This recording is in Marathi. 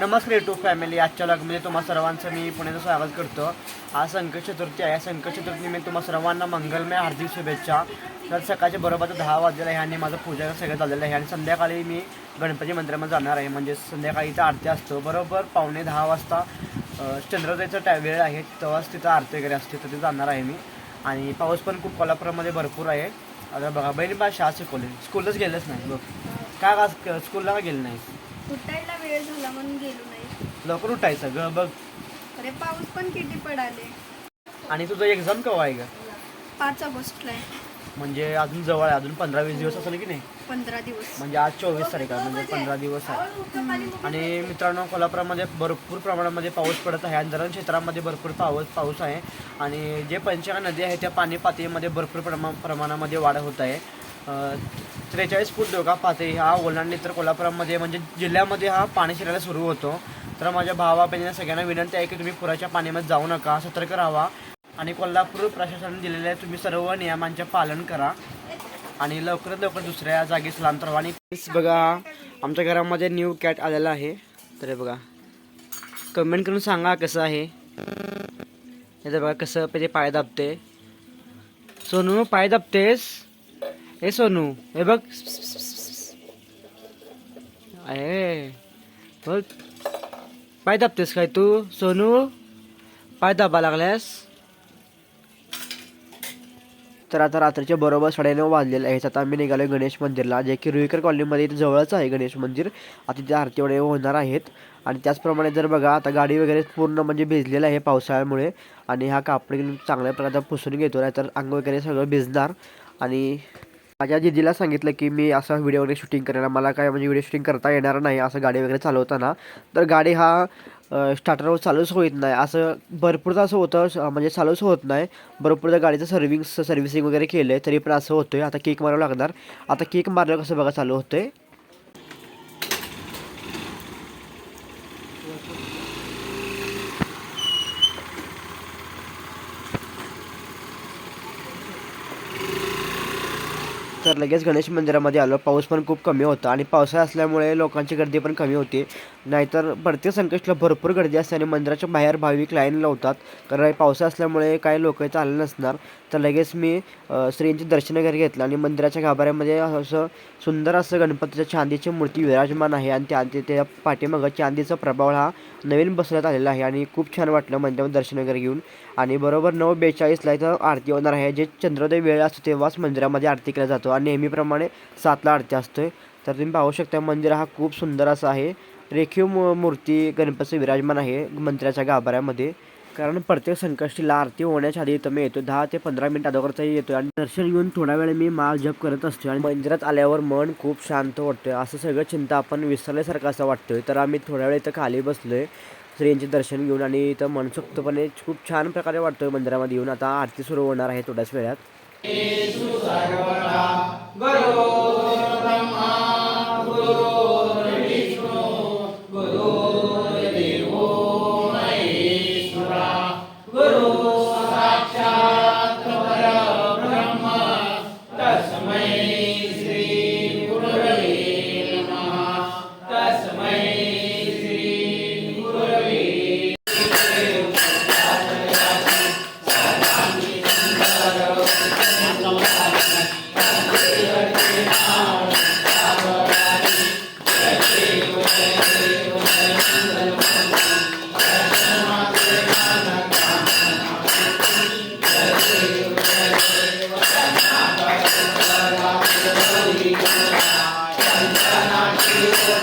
नमस्कार टू फॅमिली आजच्या लगमध्ये तुम्हा सर्वांचं मी पुण्याचं स्वागत करतो. आज संकट चतुर्थी आहे. संकट चतुर्थी मी तुम्हा सर्वांना मंगलमय हार्दिक शुभेच्छा. तर सकाळच्या बरोबर दहा वाजलेलं आहे आणि माझं पूजा सगळं झालेलं आहे. आणि संध्याकाळी मी गणपती मंदिरामध्ये जाणार आहे. म्हणजे संध्याकाळी इथं आरती असतो. बरोबर पावणे दहा वाजता चंद्रोदयचा टा वेळ आहे. तेव्हाच तिथं आरती वगैरे असते. तर तिथं जाणार आहे मी. आणि पाऊस पण खूप कोल्हापूरमध्ये भरपूर आहे. आता बघा बहिणी बा शाळा शिकवली. स्कूलच गेलंच नाही. बघ. काय का स्कूलला का गेलं नाही उठायला वेळ झाला म्हणून गेलो नाही. लवकर उठायचं ग बघ. अरे पाऊस पण किती पडाले. आणि तुझं एक्झाम केव्हा आहे ग? पाच ऑगस्टला आहे. म्हणजे अजून जवळ आहे अजून पंधरा वीस दिवस असेल की नाही? पंधरा दिवस. म्हणजे आज चोवीस तारीख आहे म्हणजे पंधरा दिवस आहे. आणि मित्रांनो कोल्हापुरामध्ये भरपूर प्रमाणामध्ये पाऊस पडत आहे आणि धरण क्षेत्रामध्ये भरपूर पाऊस पाऊस आहे. आणि जे पंचगंगा नदी आहे त्या पाणी पातळीमध्ये भरपूर प्रमा प्रमाणामध्ये वाढ होत आहे. त्रेचाळीस फूट डोका पातळी हा ओलांडली तर कोल्हापुरामध्ये म्हणजे जिल्ह्यामध्ये हा पाणी शिरायला सुरू होतो. तर माझ्या भावा बहिणींना सगळ्यांना विनंती आहे की तुम्ही पुराच्या पाण्यामध्ये जाऊ नका सतर्क राहा आणि कोल्हापूर प्रशासनाने दिलेल्या तुम्ही सर्व नियमांचे पालन करा आणि लवकरात लवकर दुसऱ्या जागी स्थलांतर व्हा. आणि बघा आमच्या घरामध्ये न्यू कॅट आलेला आहे. तर बघा कमेंट करून सांगा कसं आहे. हे तर बघा कसं ते पाय दाबते. सोनू पाय दाबतेस? हे सोनू हे बघ आहे बघ पाय दाबतेस काय तू सोनू पाय दाबा लागल्यास तर आता रात्रीच्या बरोबर साडेनऊ वाजलेले आहेत आता आम्ही निघालो गणेश मंदिरला जे की रुईकर कॉलनीमध्ये इथे जवळच आहे गणेश मंदिर आता तिथे आरती वगैरे होणार आहेत. आणि त्याचप्रमाणे जर बघा आता गाडी वगैरे पूर्ण म्हणजे भिजलेलं आहे पावसाळ्यामुळे. आणि हा कापड चांगल्या प्रकारे पुसून घेतो नाही तर अंग वगैरे सगळं भिजणार. आणि माझ्या दिदीला सांगितलं की मी असा व्हिडिओ वगैरे शूटिंग करायला मला काय म्हणजे व्हिडिओ शूटिंग करता येणार नाही असं गाडी वगैरे चालवताना. तर गाडी हा स्टार्टरवर चालूच होत नाही. असं भरपूरदा असं होतं म्हणजे चालूच होत नाही. भरपूरदा गाडीचं सर्विंग सर्व्हिसिंग वगैरे केलं आहे तरी पण असं होतं आहे आता केक मारावं लागणार. आता केक मारलं कसं बघा चालू होतं आहे तर लगेच गणेश मंदिरामध्ये आलो. पाऊस पण खूप कमी होता आणि पावसाळा असल्यामुळे लोकांची गर्दी पण कमी होती. नाहीतर प्रत्येक संकष्टला भरपूर गर्दी असते आणि मंदिराच्या बाहेर भाविक लाईन लावतात. कारण पावसा असल्यामुळे काही लोक इथं आले नसणार. तर लगेच मी अ, श्रींचे दर्शन वगैरे घेतलं आणि मंदिराच्या गाभाऱ्यामध्ये असं सुंदर असं गणपतीच्या चांदीची मूर्ती विराजमान आहे आणि त्या त्या- त्या पाठीमागं चांदीचा प्रभाव हा नवीन बसवण्यात आलेला आहे आणि खूप छान वाटलं मंदिरामध्ये दर्शन वगैरे घेऊन. आणि बरोबर नऊ बेचाळीसला इथं आरती होणार आहे. जे चंद्रोदय वेळ असतो तेव्हाच मंदिरामध्ये आरती केला जातो आणि नेहमीप्रमाणे सातला आरती असतोय तर तुम्ही पाहू शकता मंदिर हा खूप सुंदर असा आहे. रेखीव मूर्ती गणपती विराजमान आहे मंदिराच्या गाभाऱ्यामध्ये. कारण प्रत्येक संकष्टीला आरती होण्याच्या आधी इथं मी येतो दहा ते पंधरा मिनिट अगोदरचाही येतो आणि दर्शन घेऊन थोडा वेळ मी माळ जप करत असतो आणि मंदिरात आल्यावर मन खूप शांत वाटतं असं सगळं चिंता आपण विसरल्यासारखं असं वाटतोय. तर आम्ही थोड्या वेळ इथं खाली बसलोय. सूर्यांचे दर्शन घेऊन आणि इथं मनसोक्तपणे खूप छान प्रकारे वाटतोय मंदिरामध्ये येऊन. आता आरती सुरू होणार आहे थोड्याच वेळात. I'm not